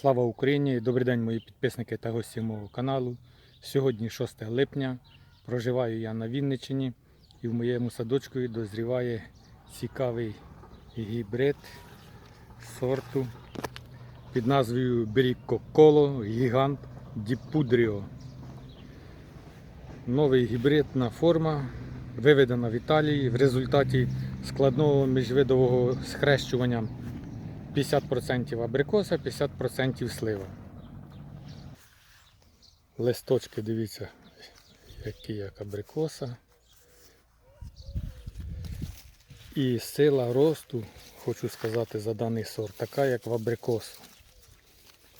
Слава Україні! Добрий день, мої підписники та гості мого каналу. Сьогодні 6 липня. Проживаю я на Вінниччині і в моєму садочку дозріває цікавий гібрид сорту під назвою Бріко Коло Гігант Діпудріо. Новий гібридна форма виведена в Італії в результаті складного міжвидового схрещування 50% абрикоса, 50% слива. Листочки, дивіться, які як абрикоса. І сила росту, хочу сказати, за даний сорт, така як в абрикосу.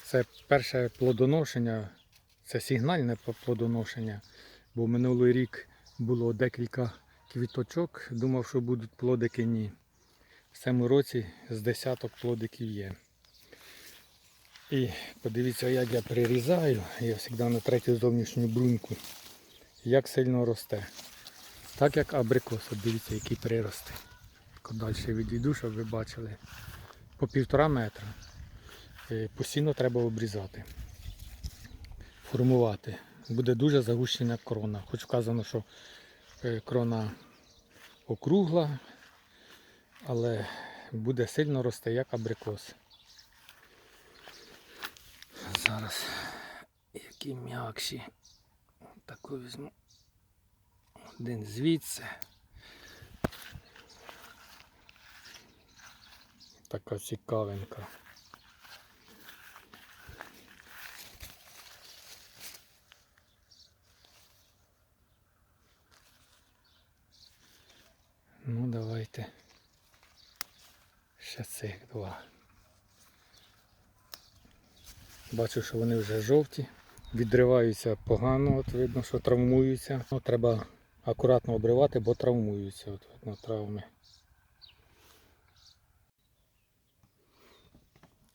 Це перше плодоношення, це сигнальне плодоношення, бо минулий рік було декілька квіточок, думав, що будуть плодики, ні. В цьому році з десяток плодиків є. І подивіться, як я прирізаю, я завжди на третю зовнішню бруньку, як сильно росте. Так як абрикос, дивіться, які прирости. Далі відійду, щоб ви бачили. По півтора метра. Е, Постійно треба обрізати, формувати. Буде дуже загущена крона. Хоч вказано, що е, крона округла, але буде сильно рости, як абрикос. Зараз які м'якші. Таку візьму. Один звідси. Така цікавинка. Ну, давайте. Ще цих два. Бачу, що вони вже жовті, відриваються погано, от видно, що травмуються. Ну, треба акуратно обривати, бо травмуються. От видно травми.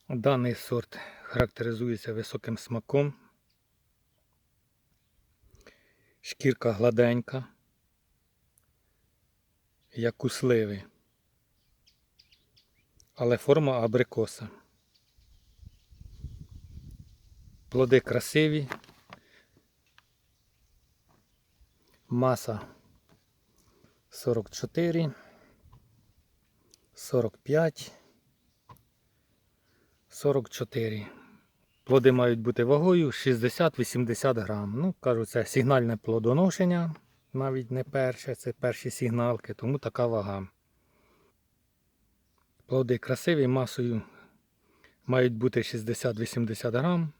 Даний сорт характеризується високим смаком. Шкірка гладенька, як у сливи але форма абрикоса. Плоди красиві. Маса 44, 45, 44. Плоди мають бути вагою 60-80 грам. Ну, кажу, це сигнальне плодоношення, навіть не перше, це перші сигналки, тому така вага. Плоди красиві, масою мають бути 60-80 грам,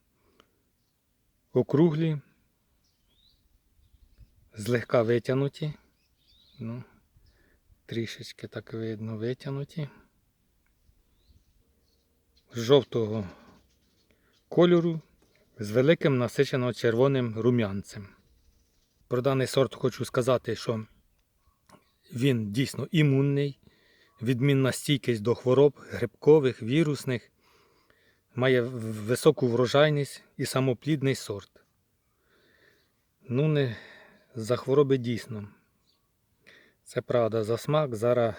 округлі, злегка витягнуті. Ну, трішечки так видно витягнуті. Жовтого кольору з великим насичено червоним рум'янцем. Про даний сорт хочу сказати, що він дійсно імунний відмінна стійкість до хвороб грибкових, вірусних, має високу врожайність і самоплідний сорт. Ну, не за хвороби дійсно. Це правда за смак. Зараз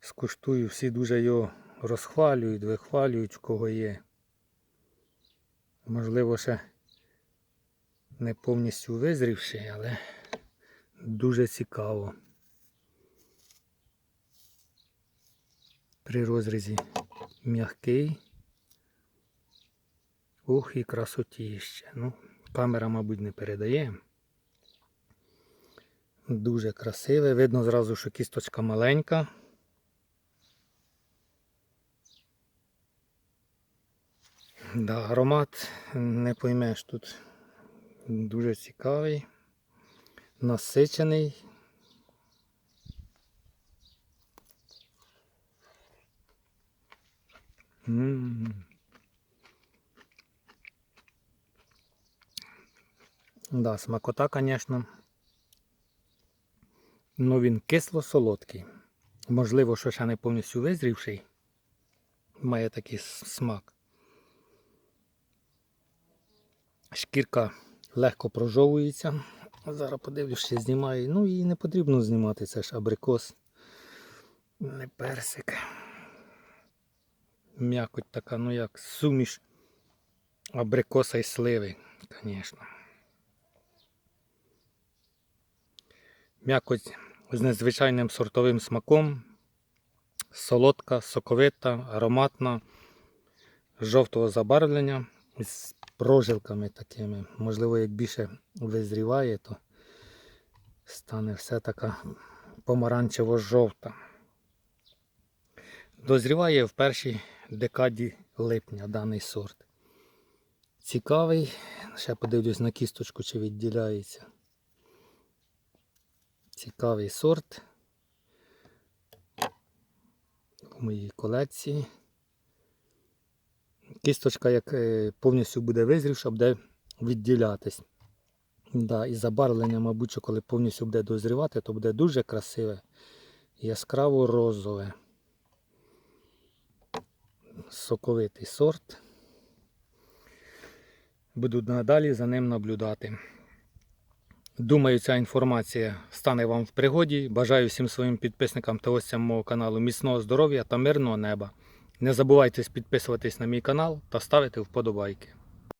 скуштую, всі дуже його розхвалюють, вихвалюють, в кого є. Можливо, ще не повністю визрівший, але дуже цікаво. При розрізі м'який. Ух, і красотіще. Ну, камера, мабуть, не передає. Дуже красиве. Видно зразу, що кісточка маленька. Да, аромат не поймеш тут. Дуже цікавий, насичений. Да, смакота, звісно. Ну він кисло-солодкий. Можливо, що ще не повністю визрівший. Має такий смак. Шкірка легко прожовується. Зараз подивлюсь, ще знімаю. Ну її не потрібно знімати, це ж абрикос, не персик. М'якоть така, ну як суміш абрикоса і сливи, звісно. М'якоть з незвичайним сортовим смаком, солодка, соковита, ароматна, жовтого забарвлення з прожилками такими. Можливо, як більше визріває, то стане все така помаранчево-жовта. Дозріває в першій декаді липня даний сорт. Цікавий. Ще подивлюсь на кісточку, чи відділяється. Цікавий сорт в моїй колекції. Кісточка, як е, повністю буде визрівша, буде відділятись. Да, і забарвлення, мабуть, коли повністю буде дозрівати, то буде дуже красиве, яскраво розове. Соковитий сорт. Буду надалі за ним наблюдати. Думаю, ця інформація стане вам в пригоді. Бажаю всім своїм підписникам та гостям мого каналу міцного здоров'я та мирного неба. Не забувайте підписуватись на мій канал та ставити вподобайки.